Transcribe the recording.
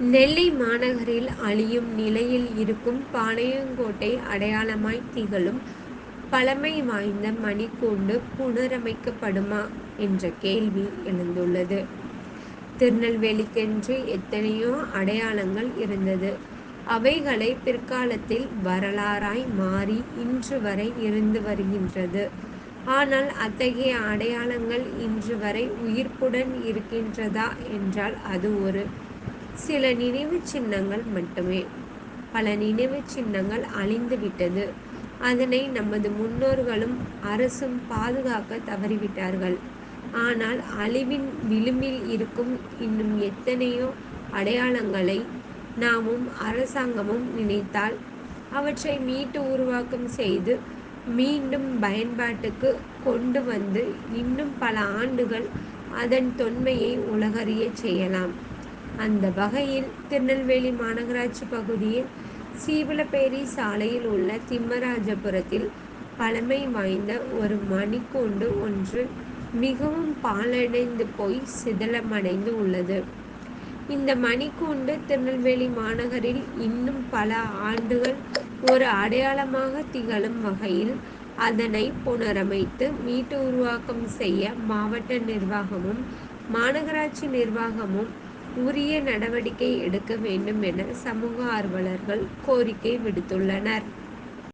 நெல்லை மாநகரில் அழியும் நிலையில் இருக்கும் பாளையங்கோட்டை அடையாளமாய் திகழும் பழமை வாய்ந்த மணிக்கூண்டு புனரமைக்கப்படுமா என்ற கேள்வி எழுந்துள்ளது. திருநெல்வேலிக்கென்று எத்தனையோ அடையாளங்கள் இருந்தது. அவைகளை பிற்காலத்தில் வரலாறாய் மாறி இன்று வரை இருந்து வருகின்றது. ஆனால் அத்தகைய அடையாளங்கள் இன்று வரை உயிர்ப்புடன் இருக்கின்றதா என்றால் அது ஒரு சில நினைவுச் சின்னங்கள் மட்டுமே. பல நினைவுச் சின்னங்கள் அழிந்து விட்டது. அதனை நமது முன்னோர்களும் அரசும் பாதுகாக்க தவறிவிட்டார்கள். ஆனால் அழிவின் விளிம்பில் இருக்கும் இன்னும் எத்தனையோ அடையாளங்களை நாமும் அரசாங்கமும் நினைத்தால் அவற்றை மீட்டு உருவாக்கம் செய்து மீண்டும் பயன்பாட்டுக்கு கொண்டு வந்து இன்னும் பல ஆண்டுகள் அதன் தொன்மையை உலகறியச் செய்யலாம். அந்த வகையில் திருநெல்வேலி மாநகராட்சி பகுதியில் சீவலப்பேரி சாலையில் உள்ள திம்மராஜபுரத்தில் பழமை வாய்ந்த ஒரு மணிக்கூண்டு ஒன்று மிகவும் பாழடைந்து போய் சிதலமடைந்து உள்ளது. இந்த மணிக்கூண்டு திருநெல்வேலி மாநகரில் இன்னும் பல ஆண்டுகள் ஒரு அடையாளமாக திகழும் வகையில் அதனை புனரமைத்து மீட்டு உருவாக்கம் செய்ய மாவட்ட நிர்வாகமும் மாநகராட்சி நிர்வாகமும் உரிய நடவடிக்கை எடுக்க வேண்டும் என சமூக ஆர்வலர்கள் கோரிக்கை விடுத்துள்ளனர்.